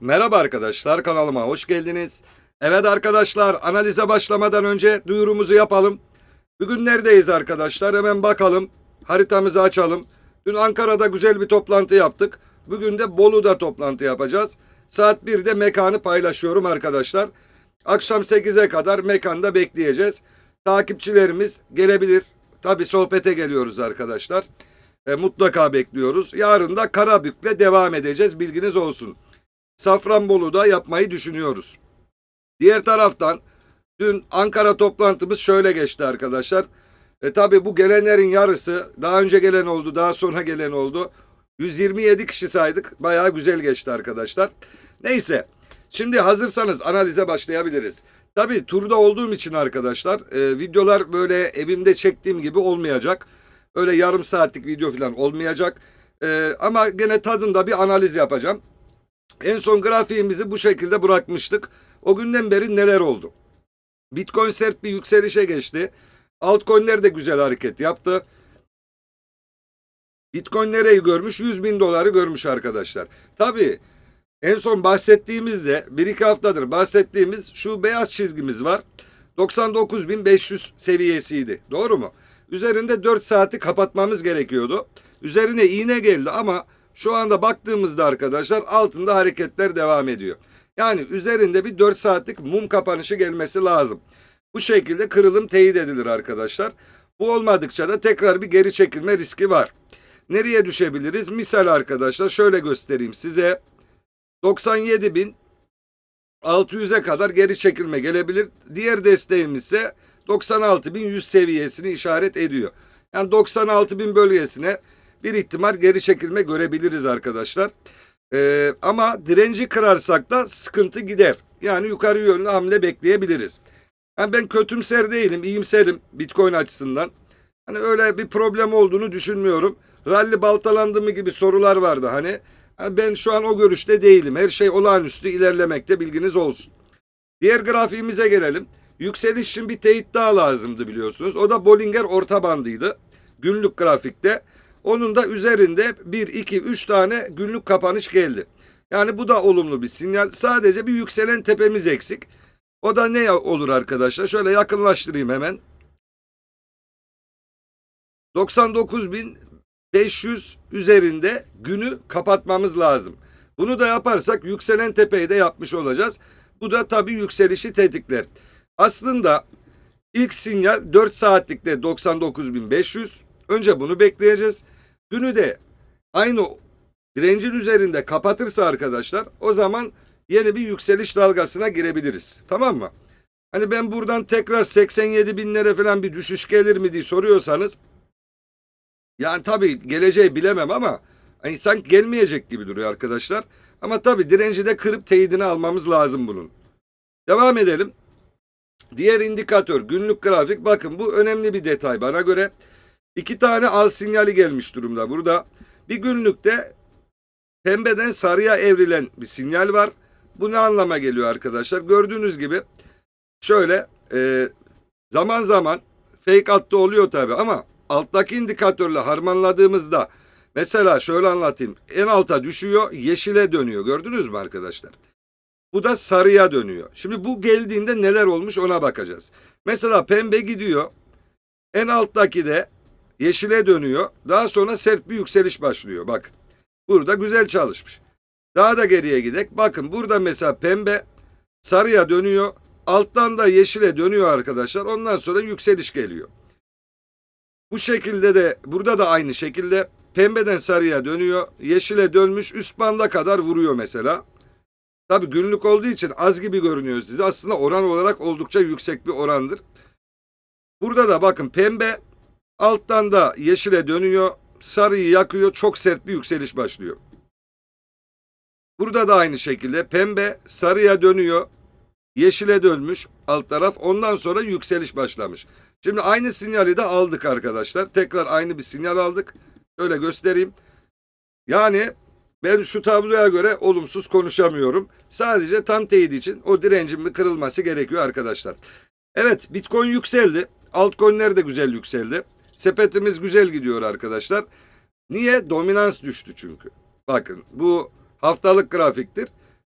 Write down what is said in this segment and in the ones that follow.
Merhaba arkadaşlar kanalıma hoş geldiniz. Evet arkadaşlar analize başlamadan önce duyurumuzu yapalım. Bugün neredeyiz arkadaşlar hemen bakalım. Haritamızı açalım. Dün Ankara'da güzel bir toplantı yaptık. Bugün de Bolu'da toplantı yapacağız. Saat 1'de mekanı paylaşıyorum arkadaşlar. Akşam 8'e kadar mekanda bekleyeceğiz. Takipçilerimiz gelebilir. Tabi sohbete geliyoruz arkadaşlar. E, mutlaka bekliyoruz. Yarın da Karabük'le devam edeceğiz. Bilginiz olsun. Safranbolu'da yapmayı düşünüyoruz. Diğer taraftan dün Ankara toplantımız şöyle geçti arkadaşlar. E tabi bu gelenlerin yarısı daha önce gelen oldu daha sonra gelen oldu. 127 kişi saydık. Bayağı güzel geçti arkadaşlar. Neyse. Şimdi hazırsanız analize başlayabiliriz. Tabi turda olduğum için arkadaşlar e, videolar böyle evimde çektiğim gibi olmayacak. Öyle yarım saatlik video falan olmayacak. E, ama gene tadında bir analiz yapacağım. En son grafiğimizi bu şekilde bırakmıştık. O günden beri neler oldu? Bitcoin sert bir yükselişe geçti. Altcoin'ler de güzel hareket yaptı. Bitcoin nereyi görmüş? 100 bin doları görmüş arkadaşlar. Tabii en son bahsettiğimizde bir iki haftadır bahsettiğimiz şu beyaz çizgimiz var. 99.500 seviyesiydi. Doğru mu? Üzerinde 4 saati kapatmamız gerekiyordu. Üzerine iğne geldi ama şu anda baktığımızda arkadaşlar altında hareketler devam ediyor. Yani üzerinde bir 4 saatlik mum kapanışı gelmesi lazım. Bu şekilde kırılım teyit edilir arkadaşlar. Bu olmadıkça da tekrar bir geri çekilme riski var. Nereye düşebiliriz? Misal arkadaşlar şöyle göstereyim size. 97.600'e kadar geri çekilme gelebilir. Diğer desteğimiz ise 96.100 seviyesini işaret ediyor. Yani 96.000 bölgesine bir ihtimal geri çekilme görebiliriz arkadaşlar. Ee, ama direnci kırarsak da sıkıntı gider. Yani yukarı yönlü hamle bekleyebiliriz. Yani ben kötümser değilim, iyimserim Bitcoin açısından. Hani öyle bir problem olduğunu düşünmüyorum. Rally baltalandı mı gibi sorular vardı hani. hani ben şu an o görüşte değilim. Her şey olağanüstü ilerlemekte bilginiz olsun. Diğer grafiğimize gelelim. Yükseliş için bir teyit daha lazımdı biliyorsunuz. O da Bollinger orta bandıydı. Günlük grafikte. Onun da üzerinde 1, 2, 3 tane günlük kapanış geldi. Yani bu da olumlu bir sinyal. Sadece bir yükselen tepemiz eksik. O da ne olur arkadaşlar? Şöyle yakınlaştırayım hemen. 99.500 üzerinde günü kapatmamız lazım. Bunu da yaparsak yükselen tepeyi de yapmış olacağız. Bu da tabii yükselişi tetikler. Aslında ilk sinyal 4 saatlikte 99.500. Önce bunu bekleyeceğiz. Günü de aynı direncin üzerinde kapatırsa arkadaşlar o zaman yeni bir yükseliş dalgasına girebiliriz. Tamam mı? Hani ben buradan tekrar 87 binlere falan bir düşüş gelir mi diye soruyorsanız yani tabii geleceği bilemem ama hani sanki gelmeyecek gibi duruyor arkadaşlar. Ama tabii direnci de kırıp teyidini almamız lazım bunun. Devam edelim. Diğer indikatör günlük grafik bakın bu önemli bir detay bana göre. İki tane al sinyali gelmiş durumda burada. Bir günlükte pembeden sarıya evrilen bir sinyal var. Bu ne anlama geliyor arkadaşlar? Gördüğünüz gibi şöyle e, zaman zaman fake attı oluyor tabi ama alttaki indikatörle harmanladığımızda mesela şöyle anlatayım. En alta düşüyor yeşile dönüyor gördünüz mü arkadaşlar? Bu da sarıya dönüyor. Şimdi bu geldiğinde neler olmuş ona bakacağız. Mesela pembe gidiyor. En alttaki de yeşile dönüyor. Daha sonra sert bir yükseliş başlıyor. Bakın. Burada güzel çalışmış. Daha da geriye gidek. Bakın burada mesela pembe sarıya dönüyor. Alttan da yeşile dönüyor arkadaşlar. Ondan sonra yükseliş geliyor. Bu şekilde de burada da aynı şekilde pembeden sarıya dönüyor. Yeşile dönmüş üst banda kadar vuruyor mesela. Tabi günlük olduğu için az gibi görünüyor size. Aslında oran olarak oldukça yüksek bir orandır. Burada da bakın pembe alttan da yeşile dönüyor. Sarıyı yakıyor. Çok sert bir yükseliş başlıyor. Burada da aynı şekilde pembe sarıya dönüyor. Yeşile dönmüş alt taraf. Ondan sonra yükseliş başlamış. Şimdi aynı sinyali de aldık arkadaşlar. Tekrar aynı bir sinyal aldık. Öyle göstereyim. Yani ben şu tabloya göre olumsuz konuşamıyorum. Sadece tam teyit için o direncin bir kırılması gerekiyor arkadaşlar. Evet Bitcoin yükseldi. Altcoin'ler de güzel yükseldi. Sepetimiz güzel gidiyor arkadaşlar. Niye? Dominans düştü çünkü. Bakın bu haftalık grafiktir.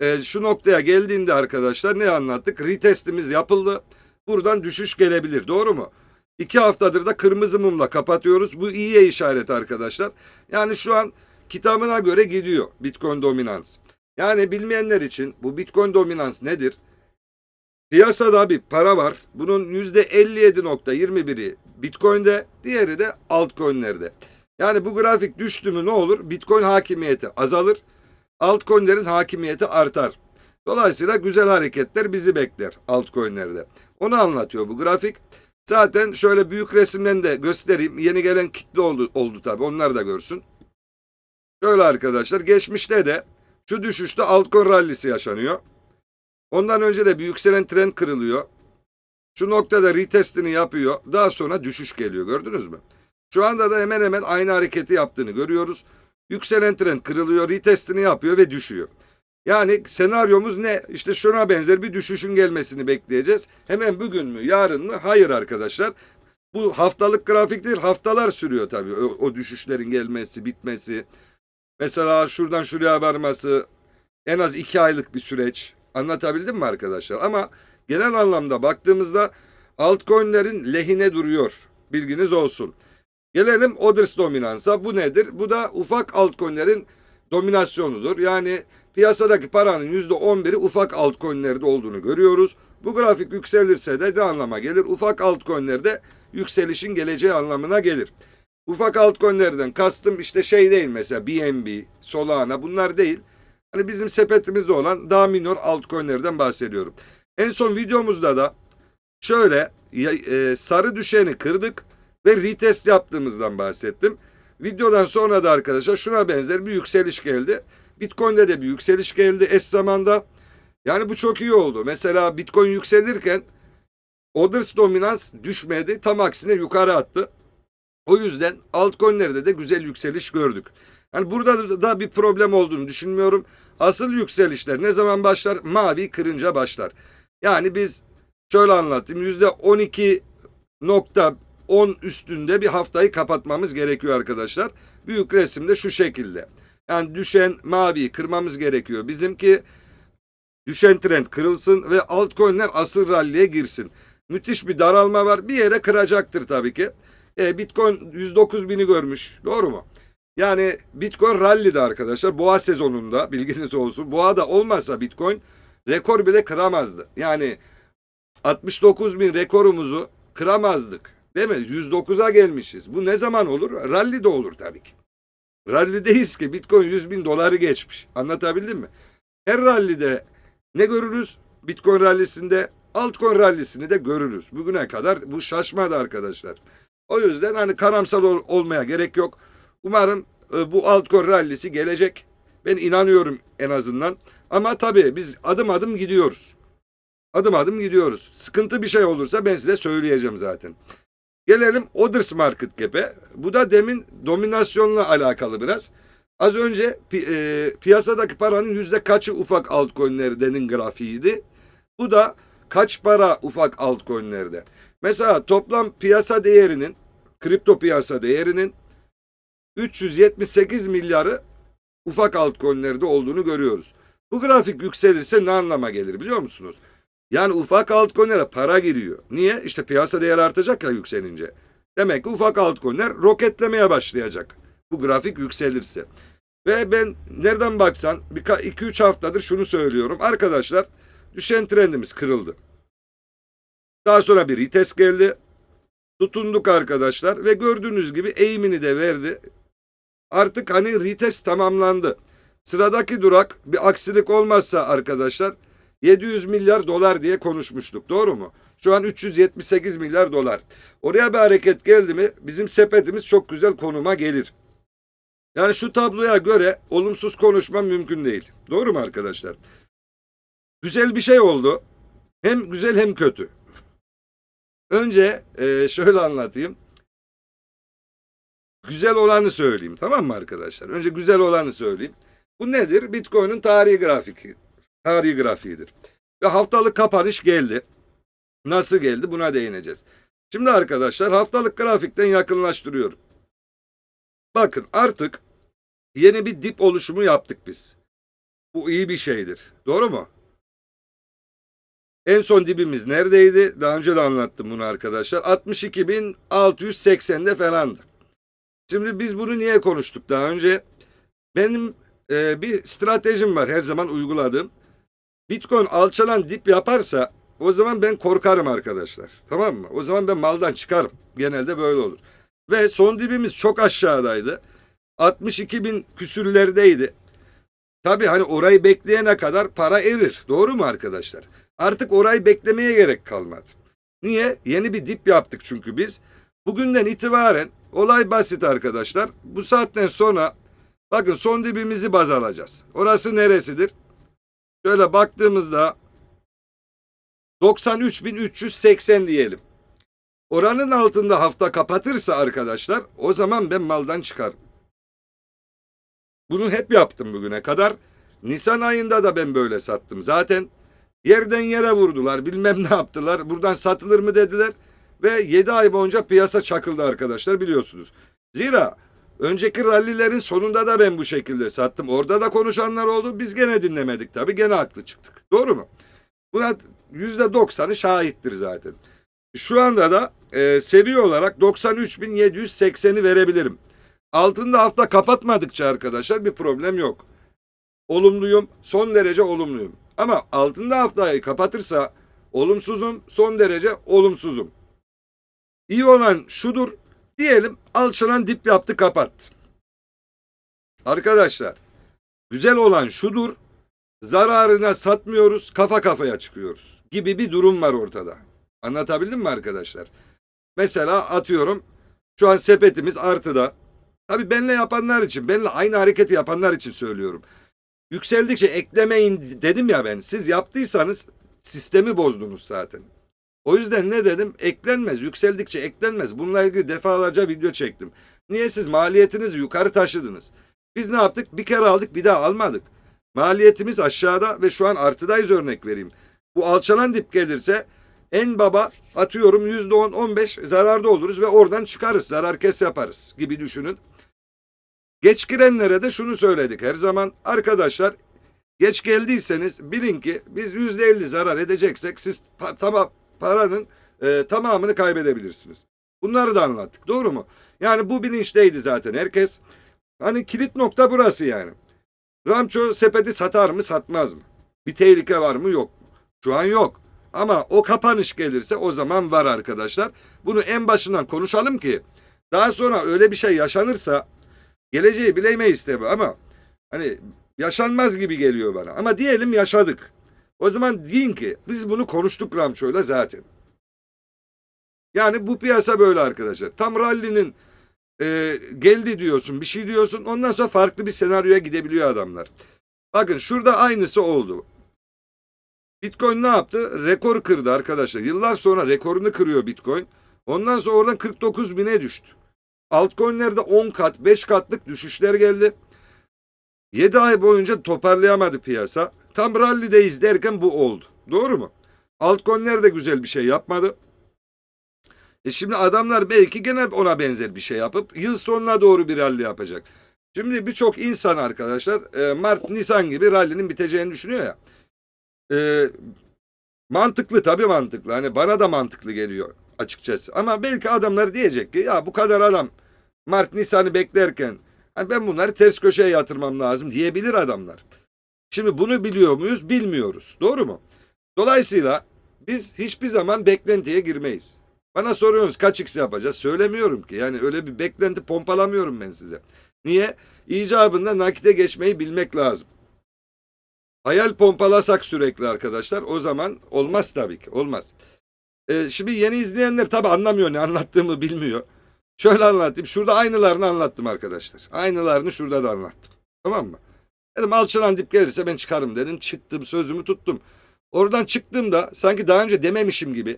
e, şu noktaya geldiğinde arkadaşlar ne anlattık? Retestimiz yapıldı. Buradan düşüş gelebilir. Doğru mu? İki haftadır da kırmızı mumla kapatıyoruz. Bu iyiye işaret arkadaşlar. Yani şu an kitabına göre gidiyor Bitcoin dominans. Yani bilmeyenler için bu Bitcoin dominans nedir? Piyasada bir para var. Bunun %57.21'i Bitcoin'de, diğeri de altcoin'lerde. Yani bu grafik düştü mü ne olur? Bitcoin hakimiyeti azalır. Altcoin'lerin hakimiyeti artar. Dolayısıyla güzel hareketler bizi bekler altcoin'lerde. Onu anlatıyor bu grafik. Zaten şöyle büyük resimden de göstereyim. Yeni gelen kitle oldu, oldu tabii. Onlar da görsün. Şöyle arkadaşlar geçmişte de şu düşüşte altcoin rallisi yaşanıyor. Ondan önce de bir yükselen trend kırılıyor. Şu noktada retestini yapıyor. Daha sonra düşüş geliyor. Gördünüz mü? Şu anda da hemen hemen aynı hareketi yaptığını görüyoruz. Yükselen trend kırılıyor, retestini yapıyor ve düşüyor. Yani senaryomuz ne? İşte şuna benzer bir düşüşün gelmesini bekleyeceğiz. Hemen bugün mü, yarın mı? Hayır arkadaşlar. Bu haftalık grafik değil, haftalar sürüyor tabii o, o düşüşlerin gelmesi, bitmesi. Mesela şuradan şuraya varması en az iki aylık bir süreç. Anlatabildim mi arkadaşlar? Ama genel anlamda baktığımızda altcoin'lerin lehine duruyor. Bilginiz olsun. Gelelim Others dominansa. Bu nedir? Bu da ufak altcoin'lerin dominasyonudur. Yani piyasadaki paranın %11'i ufak altcoin'lerde olduğunu görüyoruz. Bu grafik yükselirse de ne anlama gelir? Ufak altcoin'lerde yükselişin geleceği anlamına gelir. Ufak altcoin'lerden kastım işte şey değil mesela BNB, Solana bunlar değil. Hani bizim sepetimizde olan daha minor altcoin'lerden bahsediyorum. En son videomuzda da şöyle e, sarı düşeni kırdık ve retest yaptığımızdan bahsettim. Videodan sonra da arkadaşlar şuna benzer bir yükseliş geldi. Bitcoin'de de bir yükseliş geldi eş zamanda. Yani bu çok iyi oldu. Mesela Bitcoin yükselirken Others dominans düşmedi. Tam aksine yukarı attı. O yüzden altcoin'lerde de güzel yükseliş gördük. Yani burada da bir problem olduğunu düşünmüyorum. Asıl yükselişler ne zaman başlar? Mavi kırınca başlar. Yani biz şöyle anlatayım. Yüzde 12.10 üstünde bir haftayı kapatmamız gerekiyor arkadaşlar. Büyük resimde şu şekilde. Yani düşen maviyi kırmamız gerekiyor. Bizimki düşen trend kırılsın ve altcoin'ler asıl ralliye girsin. Müthiş bir daralma var. Bir yere kıracaktır tabii ki. E, Bitcoin 109 bini görmüş. Doğru mu? Yani Bitcoin rally'de arkadaşlar. Boğa sezonunda bilginiz olsun. Boğa da olmazsa Bitcoin rekor bile kıramazdı. Yani 69 bin rekorumuzu kıramazdık. Değil mi? 109'a gelmişiz. Bu ne zaman olur? Rally'de olur tabii ki. Rally'deyiz ki Bitcoin 100 bin doları geçmiş. Anlatabildim mi? Her rally'de ne görürüz? Bitcoin rallisinde altcoin rallisini de görürüz. Bugüne kadar bu şaşmadı arkadaşlar. O yüzden hani karamsar ol- olmaya gerek yok. Umarım e, bu altcoin rallisi gelecek. Ben inanıyorum en azından. Ama tabii biz adım adım gidiyoruz. Adım adım gidiyoruz. Sıkıntı bir şey olursa ben size söyleyeceğim zaten. Gelelim Others Market Cap'e. Bu da demin dominasyonla alakalı biraz. Az önce pi- e, piyasadaki paranın yüzde kaçı ufak altcoin'lerdenin grafiğiydi. Bu da kaç para ufak altcoin'lerde. Mesela toplam piyasa değerinin, kripto piyasa değerinin 378 milyarı ufak altcoin'lerde olduğunu görüyoruz. Bu grafik yükselirse ne anlama gelir biliyor musunuz? Yani ufak altcoin'lere para giriyor. Niye? İşte piyasa değeri artacak ya yükselince. Demek ki ufak altcoin'ler roketlemeye başlayacak. Bu grafik yükselirse. Ve ben nereden baksan 2-3 haftadır şunu söylüyorum. Arkadaşlar düşen trendimiz kırıldı. Daha sonra bir retest geldi. Tutunduk arkadaşlar ve gördüğünüz gibi eğimini de verdi. Artık hani retest tamamlandı. Sıradaki durak bir aksilik olmazsa arkadaşlar 700 milyar dolar diye konuşmuştuk. Doğru mu? Şu an 378 milyar dolar. Oraya bir hareket geldi mi bizim sepetimiz çok güzel konuma gelir. Yani şu tabloya göre olumsuz konuşma mümkün değil. Doğru mu arkadaşlar? Güzel bir şey oldu. Hem güzel hem kötü. Önce e, şöyle anlatayım. Güzel olanı söyleyeyim. Tamam mı arkadaşlar? Önce güzel olanı söyleyeyim. Bu nedir? Bitcoin'in tarihi grafiki. Tarihi grafiğidir. Ve haftalık kapanış geldi. Nasıl geldi? Buna değineceğiz. Şimdi arkadaşlar haftalık grafikten yakınlaştırıyorum. Bakın artık yeni bir dip oluşumu yaptık biz. Bu iyi bir şeydir. Doğru mu? En son dibimiz neredeydi? Daha önce de anlattım bunu arkadaşlar. 62.680'de falandı. Şimdi biz bunu niye konuştuk daha önce? Benim e, bir stratejim var her zaman uyguladığım. Bitcoin alçalan dip yaparsa o zaman ben korkarım arkadaşlar. Tamam mı? O zaman ben maldan çıkarım. Genelde böyle olur. Ve son dibimiz çok aşağıdaydı. 62 bin küsürlerdeydi. Tabii hani orayı bekleyene kadar para erir. Doğru mu arkadaşlar? Artık orayı beklemeye gerek kalmadı. Niye? Yeni bir dip yaptık çünkü biz. Bugünden itibaren olay basit arkadaşlar. Bu saatten sonra bakın son dibimizi baz alacağız. Orası neresidir? Şöyle baktığımızda 93.380 diyelim. Oranın altında hafta kapatırsa arkadaşlar o zaman ben maldan çıkarım. Bunu hep yaptım bugüne kadar. Nisan ayında da ben böyle sattım. Zaten yerden yere vurdular bilmem ne yaptılar. Buradan satılır mı dediler. Ve 7 ay boyunca piyasa çakıldı arkadaşlar biliyorsunuz. Zira önceki rallilerin sonunda da ben bu şekilde sattım. Orada da konuşanlar oldu. Biz gene dinlemedik tabii. Gene haklı çıktık. Doğru mu? Buna %90'ı şahittir zaten. Şu anda da e, seviye olarak 93.780'i verebilirim. Altında hafta kapatmadıkça arkadaşlar bir problem yok. Olumluyum, son derece olumluyum. Ama altında haftayı kapatırsa olumsuzum, son derece olumsuzum. İyi olan şudur, diyelim alçalan dip yaptı kapattı. Arkadaşlar, güzel olan şudur, zararına satmıyoruz, kafa kafaya çıkıyoruz gibi bir durum var ortada. Anlatabildim mi arkadaşlar? Mesela atıyorum şu an sepetimiz artıda. Tabii benle yapanlar için, benle aynı hareketi yapanlar için söylüyorum. Yükseldikçe eklemeyin dedim ya ben. Siz yaptıysanız sistemi bozdunuz zaten. O yüzden ne dedim? Eklenmez. Yükseldikçe eklenmez. Bununla ilgili defalarca video çektim. Niye siz maliyetinizi yukarı taşıdınız? Biz ne yaptık? Bir kere aldık bir daha almadık. Maliyetimiz aşağıda ve şu an artıdayız örnek vereyim. Bu alçalan dip gelirse en baba atıyorum yüzde on, on beş zararda oluruz ve oradan çıkarız. Zarar kes yaparız gibi düşünün. Geç girenlere de şunu söyledik her zaman. Arkadaşlar geç geldiyseniz bilin ki biz yüzde elli zarar edeceksek siz tamam paranın e, tamamını kaybedebilirsiniz. Bunları da anlattık. Doğru mu? Yani bu bilinçteydi zaten herkes. Hani kilit nokta burası yani. Ramço sepeti satar mı satmaz mı? Bir tehlike var mı yok mu? Şu an yok. Ama o kapanış gelirse o zaman var arkadaşlar. Bunu en başından konuşalım ki daha sonra öyle bir şey yaşanırsa geleceği bilemeyiz tabi ama hani yaşanmaz gibi geliyor bana. Ama diyelim yaşadık. O zaman deyin ki biz bunu konuştuk Ramço'yla zaten. Yani bu piyasa böyle arkadaşlar. Tam rallinin e, geldi diyorsun bir şey diyorsun ondan sonra farklı bir senaryoya gidebiliyor adamlar. Bakın şurada aynısı oldu. Bitcoin ne yaptı? Rekor kırdı arkadaşlar. Yıllar sonra rekorunu kırıyor Bitcoin. Ondan sonra oradan 49 bine düştü. Altcoin'lerde 10 kat, 5 katlık düşüşler geldi. 7 ay boyunca toparlayamadı piyasa. Tam rally'deyiz derken bu oldu. Doğru mu? Altcoin'ler de güzel bir şey yapmadı. E şimdi adamlar belki gene ona benzer bir şey yapıp yıl sonuna doğru bir rally yapacak. Şimdi birçok insan arkadaşlar e, Mart, Nisan gibi rally'nin biteceğini düşünüyor ya. E, mantıklı tabii mantıklı. Hani bana da mantıklı geliyor açıkçası. Ama belki adamlar diyecek ki ya bu kadar adam Mart, Nisan'ı beklerken hani ben bunları ters köşeye yatırmam lazım diyebilir adamlar. Şimdi bunu biliyor muyuz? Bilmiyoruz. Doğru mu? Dolayısıyla biz hiçbir zaman beklentiye girmeyiz. Bana soruyorsunuz kaç x yapacağız? Söylemiyorum ki. Yani öyle bir beklenti pompalamıyorum ben size. Niye? İcabında nakite geçmeyi bilmek lazım. Hayal pompalasak sürekli arkadaşlar o zaman olmaz tabii ki. Olmaz. Ee, şimdi yeni izleyenler tabii anlamıyor ne anlattığımı bilmiyor. Şöyle anlatayım. Şurada aynılarını anlattım arkadaşlar. Aynılarını şurada da anlattım. Tamam mı? Dedim alçalan dip gelirse ben çıkarım dedim. Çıktım sözümü tuttum. Oradan çıktığımda sanki daha önce dememişim gibi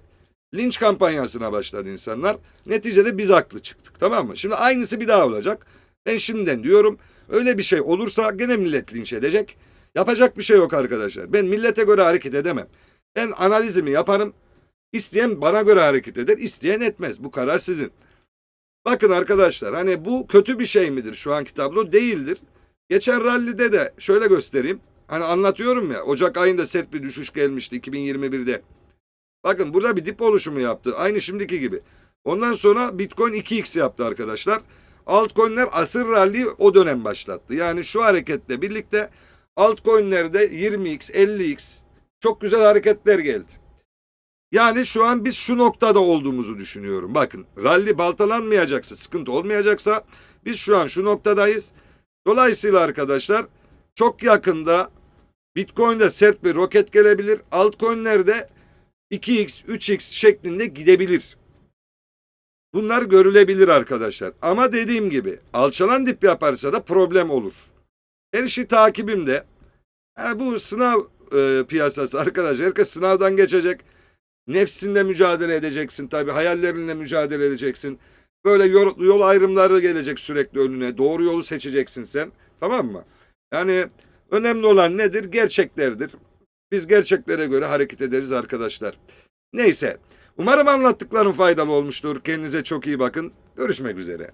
linç kampanyasına başladı insanlar. Neticede biz haklı çıktık. Tamam mı? Şimdi aynısı bir daha olacak. Ben şimdiden diyorum öyle bir şey olursa gene millet linç edecek. Yapacak bir şey yok arkadaşlar. Ben millete göre hareket edemem. Ben analizimi yaparım. İsteyen bana göre hareket eder, isteyen etmez. Bu karar sizin. Bakın arkadaşlar hani bu kötü bir şey midir şu anki tablo? Değildir. Geçen rallide de şöyle göstereyim. Hani anlatıyorum ya Ocak ayında sert bir düşüş gelmişti 2021'de. Bakın burada bir dip oluşumu yaptı. Aynı şimdiki gibi. Ondan sonra Bitcoin 2x yaptı arkadaşlar. Altcoin'ler asır rally o dönem başlattı. Yani şu hareketle birlikte altcoin'lerde 20x, 50x çok güzel hareketler geldi. Yani şu an biz şu noktada olduğumuzu düşünüyorum. Bakın rally baltalanmayacaksa, sıkıntı olmayacaksa biz şu an şu noktadayız. Dolayısıyla arkadaşlar çok yakında Bitcoin'de sert bir roket gelebilir. Altcoin'lerde 2x, 3x şeklinde gidebilir. Bunlar görülebilir arkadaşlar. Ama dediğim gibi alçalan dip yaparsa da problem olur. Her işi takibimde. Ha, bu sınav e, piyasası arkadaşlar. Herkes sınavdan geçecek. Nefsinle mücadele edeceksin tabii. Hayallerinle mücadele edeceksin. Böyle yol, yol ayrımları gelecek sürekli önüne. Doğru yolu seçeceksin sen. Tamam mı? Yani önemli olan nedir? Gerçeklerdir. Biz gerçeklere göre hareket ederiz arkadaşlar. Neyse. Umarım anlattıklarım faydalı olmuştur. Kendinize çok iyi bakın. Görüşmek üzere.